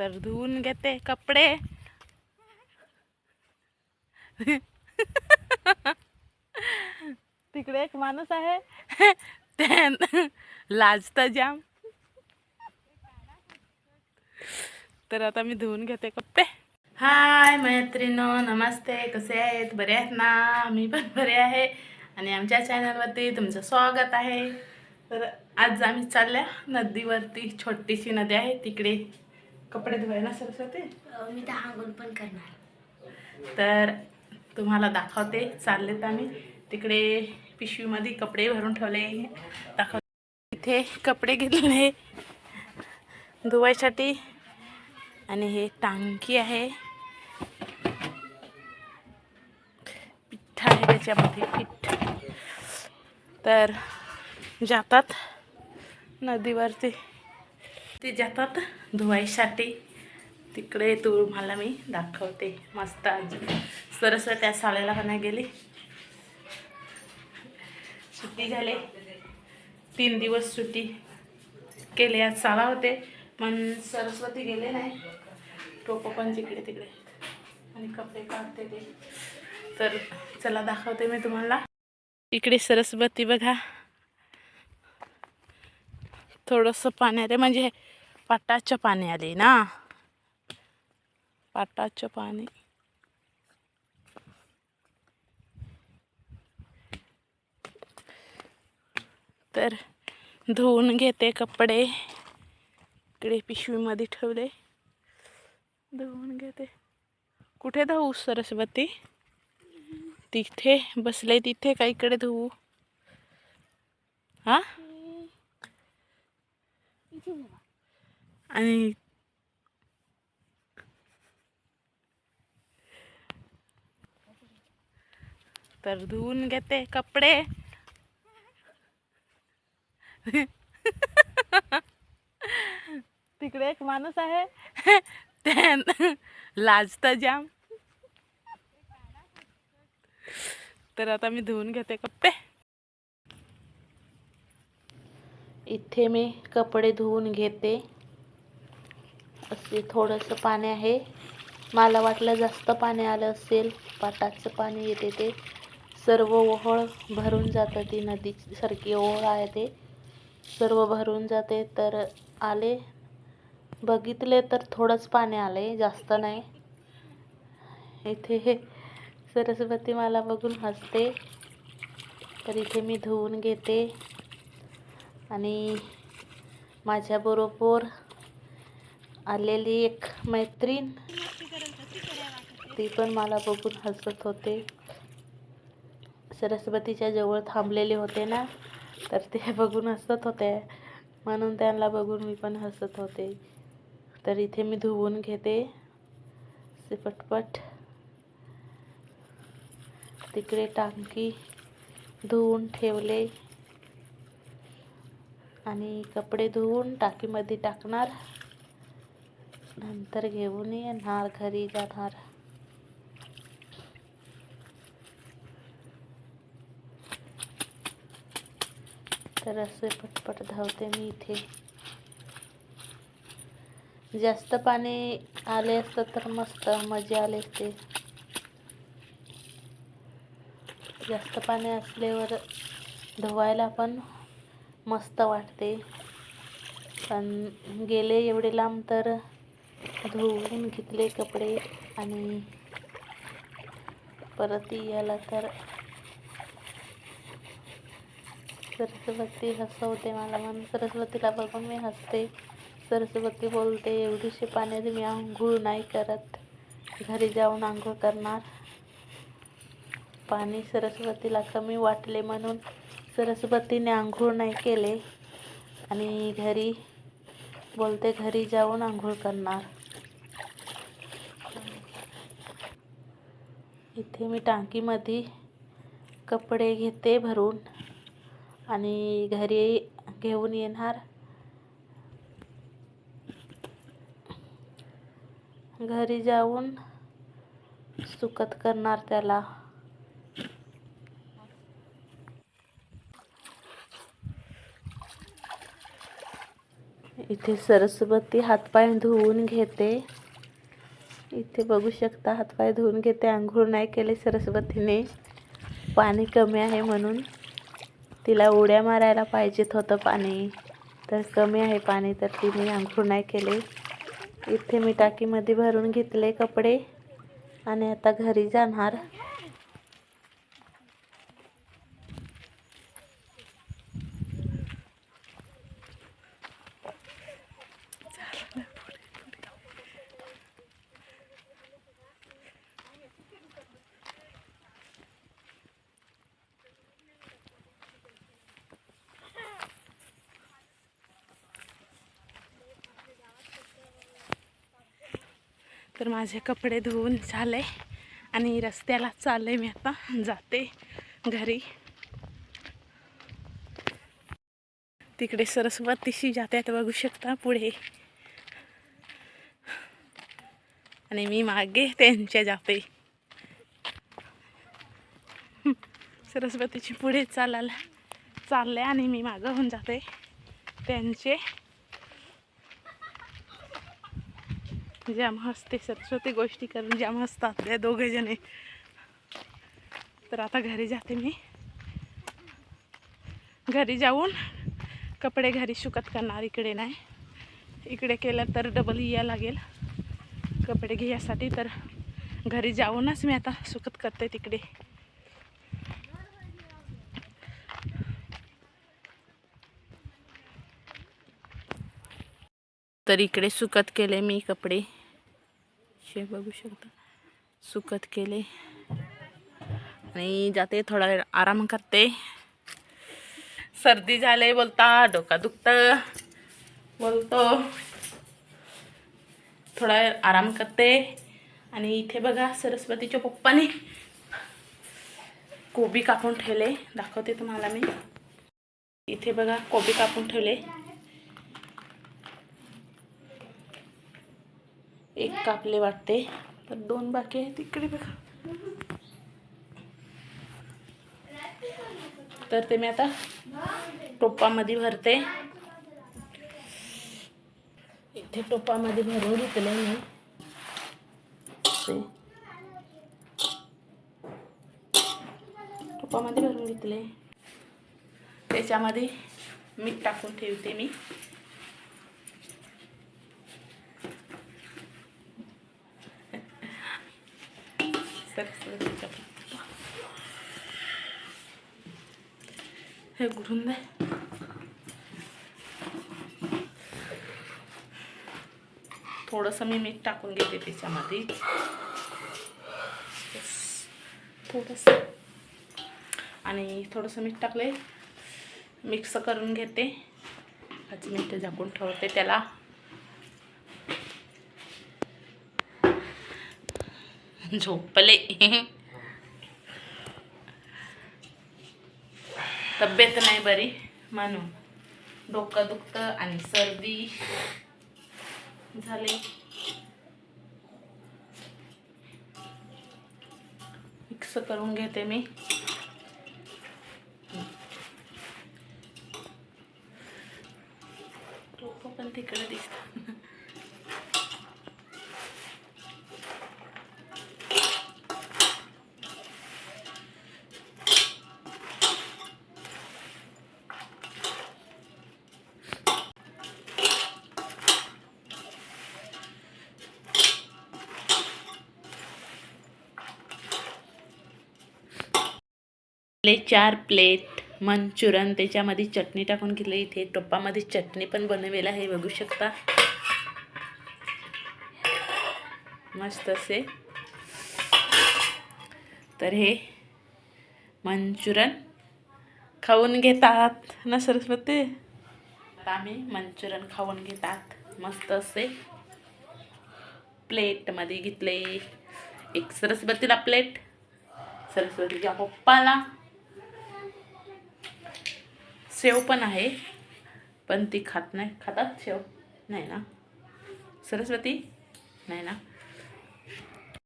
तर धुवून घेते कपडे। तिकडे एक माणूस आहे त्या लाजता जाम. तर आता मी धुवून घेते कपडे. हाय मैत्रिणो नमस्ते कसे आहेत? बरे आहेत ना? मी पण बरे आहे. आणि आमच्या चॅनलवरती तुमचं स्वागत आहे. तर आज आम्ही चालल्या नदीवरती छोटीशी नदी आहे तिकडे. कपडे धुवायला सरस्वती? मी तर आंघोळ पण करणार. तर तुम्हाला दाखवते चाललेत आम्ही. तिकडे पिशवीमध्ये कपडे भरून ठेवले दाखव इथे कपडे घेतले धुवायसाठी. आणि हे टांकी आहे. पिठ्ठ आहे त्याच्यामध्ये पिठ्ठ तर जातात नदीवरती. ते जातात धुवायसाठी तिकडे तुम्हाला मी दाखवते. मस्त आज. सरस त्या साड्याला पण नाही गेली. सुट्टी झाली. तीन दिवस सुट्टी केले. आज साला होते पण सरस्वती गेले नाही. टोपं पण जिकडे तिकडे. आणि कपडे काढते ते. तर चला दाखवते मी तुम्हाला. इकडे सरस्वती बघा. थोडंसं पाण्यात म्हणजे पाटाचं पाणी आले ना. पाटाचं पाणी तर धुवून घेते कपडे. इकडे पिशवीमध्ये ठेवले. धुवून घेते. कुठे धावू सरस्वती? तिथे बसले तिथे का इकडे धुवू? हा? आणि तर धुवून घेते कपडे तिकडे एक माणूस आहे त्या लाजता जाम तर आता मी धुवून घेते कपडे इथे मी कपडे धुवून घेते असे थोडंसं पाणी आहे. मला वाटलं जास्त पाणी आलं असेल. पाटाचं पाणी येते ते. सर्व ओहळ भरून जातं ती नदीसारखी ओहळ आहे ते. सर्व भरून जाते तर आले. बघितले तर थोडंच पाणी आले जास्त नाही. इथे हे सरस्वती मला बघून हसते. तर इथे मी धुवून घेते. आणि माझ्याबरोबर आलेली एक मैत्रीण ती पण मला बघून हसत होते. सरस्वतीच्या जवळ थांबलेले होते ना तर ते बघून हसत होते. म्हणून त्यांना बघून मी पण हसत होते. तर इथे मी धुवून घेते. पटपट. तिकडे टाकी धुवून ठेवले. आणि कपडे धुवून टाकीमध्ये टाकणार. नंतर घेऊन येणार घरी जाणार. तर असे पटपट धावते मी इथे. जास्त पाणी आले असतं तर मस्त मजा आले असते. जास्त पाणी असल्यावर धुवायला पण मस्त वाटते. पण गेले एवढे लांब तर धुवून घेतले कपडे आणि परत याला तर सरस्वती हसवते मला. म्हणून सरस्वतीला बघून मी हसते. सरस्वती बोलते एवढीशी पाण्यात मी आंघोळ नाही करत. घरी जाऊन आंघोळ करणार. पाणी सरस्वतीला कमी वाटले म्हणून सरस्वतीने आंघोळ नाही केले. आणि घरी बोलते घरी जाऊन आंघोळ करणार. इथे मी टाकीमध्ये कपडे घेते भरून आणि घरी घेऊन येणार. घरी जाऊन सुकत करणार त्याला. इथे सरस्वती हातपाय धुवून घेते. इथे बघू शकता हातपाय धुवून घेते आंघोळ नाही केले सरस्वतीने. पाणी कमी आहे म्हणून तिला उड्या मारायला पाहिजेत होतं पाणी. तर कमी आहे पाणी तर तिने आंघोळ नाही केले. इथे मी टाकीमध्ये भरून घेतले कपडे आणि आता घरी जाणार. तर माझे कपडे धुवून झाले आणि रस्त्याला चालले मी आता. जाते घरी. तिकडे सरस्वतीशी जाते आता बघू शकता पुढे. आणि मी मागे त्यांच्या जाते. सरस्वतीची पुढे चालायला चालले आणि मी मागं होऊन जाते. त्यांचे जाम हसते सरस्वती गोष्टी करून जाम हसतात त्या दोघे जणे. तर आता घरी जाते मी. घरी जाऊन कपडे घरी सुकत करणार इकडे नाही. इकडे केलं तर डबल या लागेल. कपडे घ्यायसाठी तर घरी जाऊनच मी आता सुकत करते तिकडे. तर इकडे सुकत केले मी कपडे. शे बघू शकता. सुकत केले. आणि जाते थोडा वेळ आराम करते. सर्दी झाले बोलता डोका दुखतं. बोलतो. थोडा वेळ आराम करते. आणि इथे बघा सरस्वतीच्या पप्पाने कोबी कापून ठेवले. दाखवते तुम्हाला मी. इथे बघा कोबी कापून ठेवले. एक कापले वाटते. तर दोन बाकी आहेत तिकडे बघा. तर ते मी आता टोपामध्ये भरते. इथे टोपामध्ये भरून घेतले मी. ते टोपामध्ये भरून घेतले त्याच्यामध्ये मीठ टाकून ठेवते मी सरस्वतीच्या पप्पा. हे उघडून दे थोडंसं मी मीठ टाकून घेते त्याच्यामध्ये थोडंसं आणि थोडंसं मीठ टाकले मिक्स करून घेते पाच मिनटं झाकून ठेवते त्याला झोपले. तब्येत नाही बरी म्हणून डोकं दुखतं आणि सर्दी झाले. मिक्स करून घेते मी डोकं पण तिकडे दिसत आपले चार प्लेट मंचुरन त्याच्यामध्ये चटणी टाकून घेतली इथे टोपामध्ये चटणी पण बनवलेलं हे बघू शकता. मस्त असे. तर हे मंचुरन खाऊन घेतात. ना सरस्वती? आता आम्ही मंचुरन खाऊन घेतात. मस्त असे. प्लेटमध्ये घेतले. एक सरस्वतीला प्लेट सरस्वतीच्या पप्पाला. शेव पण आहे. पण ती खात नाही. खातात शेव? नाही ना? सरस्वती? नाही ना?